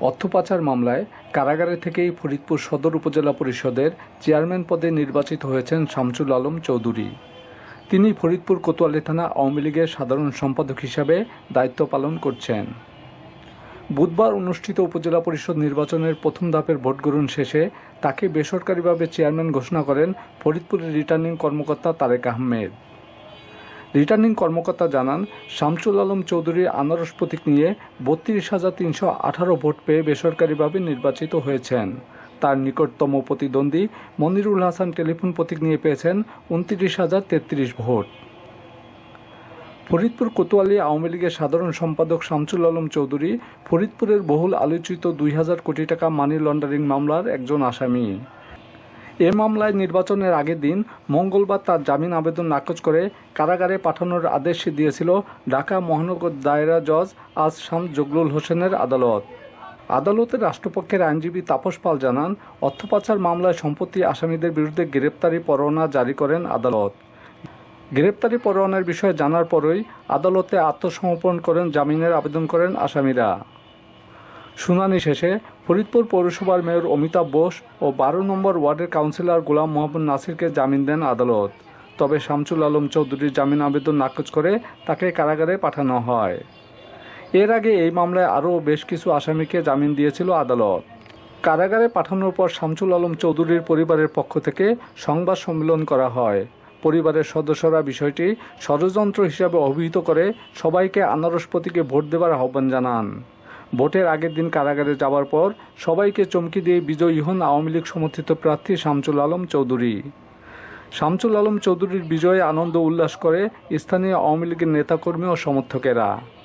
অর্থ পাচার মামলায় কারাগারে থেকেই ফরিদপুর সদর উপজেলা পরিষদের চেয়ারম্যান পদে নির্বাচিত হয়েছেন শামসুল আলম চৌধুরী। তিনি ফরিদপুর কোতোয়ালি থানা আওয়ামী লীগের সাধারণ সম্পাদক হিসাবে দায়িত্ব পালন করছেন। বুধবার অনুষ্ঠিত উপজেলা পরিষদ নির্বাচনের প্রথম ধাপের ভোট গ্রহণ শেষে তাকে বেসরকারিভাবে চেয়ারম্যান ঘোষণা করেন ফরিদপুরের রিটার্নিং কর্মকর্তা তারেক আহমেদ। রিটার্নিং কর্মকর্তা জানান, শামসুল আলম চৌধুরীর আনারস প্রতীক নিয়ে বত্রিশ হাজার তিনশো আঠারো ভোট পেয়ে বেসরকারিভাবে নির্বাচিত হয়েছেন। তার নিকটতম প্রতিদ্বন্দ্বী মনিরুল হাসান টেলিফোন প্রতীক নিয়ে পেয়েছেন উনত্রিশ হাজার তেত্রিশ ভোট। ফরিদপুর কোতোয়ালি আওয়ামী লীগের সাধারণ সম্পাদক শামসুল আলম চৌধুরী ফরিদপুরের বহুল আলোচিত দুই হাজার কোটি টাকা মানি লন্ডারিং মামলার একজন আসামি। এ মামলায় নির্বাচনের আগের দিন মঙ্গলবার তার জামিন আবেদন নাকচ করে কারাগারে পাঠানোর আদেশ দিয়েছিল ঢাকা মহানগর দায়রা জজ আজ শাম জগলুল হোসেনের আদালত। আদালতের রাষ্ট্রপক্ষের আইনজীবী তাপস পাল জানান অর্থ পাচার মামলায় সম্পত্তি আসামিদের বিরুদ্ধে গ্রেপ্তারি পরোয়ানা জারি করেন আদালত। গ্রেপ্তারি পরোয়ানার বিষয়ে জানার পরই আদালতে আত্মসমর্পণ করেন জামিনের আবেদন করেন আসামিরা। শুনানি শেষে ফরিদপুর পৌরসভার মেয়র অমিতাভ বোস ও বারো নম্বর ওয়ার্ডের কাউন্সিলর গোলাম মোহাম্মদ নাসিরকে জামিন দেন আদালত। তবে শামসুল আলম চৌধুরীর জামিন আবেদন নাকচ করে তাকে কারাগারে পাঠানো হয়। এর আগে এই মামলায় আরও বেশ কিছু আসামিকে জামিন দিয়েছিল আদালত। কারাগারে পাঠানোর পর শামসুল আলম চৌধুরীর পরিবারের পক্ষ থেকে সংবাদ সম্মেলন করা হয়। পরিবারের সদস্যরা বিষয়টি ষড়যন্ত্র হিসাবে অভিহিত করে সবাইকে আনারস প্রতীকে ভোট দেবার আহ্বান জানান। ভোটের আগের দিন কারাগারে যাওয়ার পর সবাইকে চমকি দিয়ে বিজয়ী হন আওয়ামী লীগ সমর্থিত প্রার্থী শামসুল আলম চৌধুরী। শামসুল আলম চৌধুরীর বিজয়ে আনন্দ উল্লাস করে স্থানীয় আওয়ামী লীগের নেতাকর্মী ও সমর্থকেরা।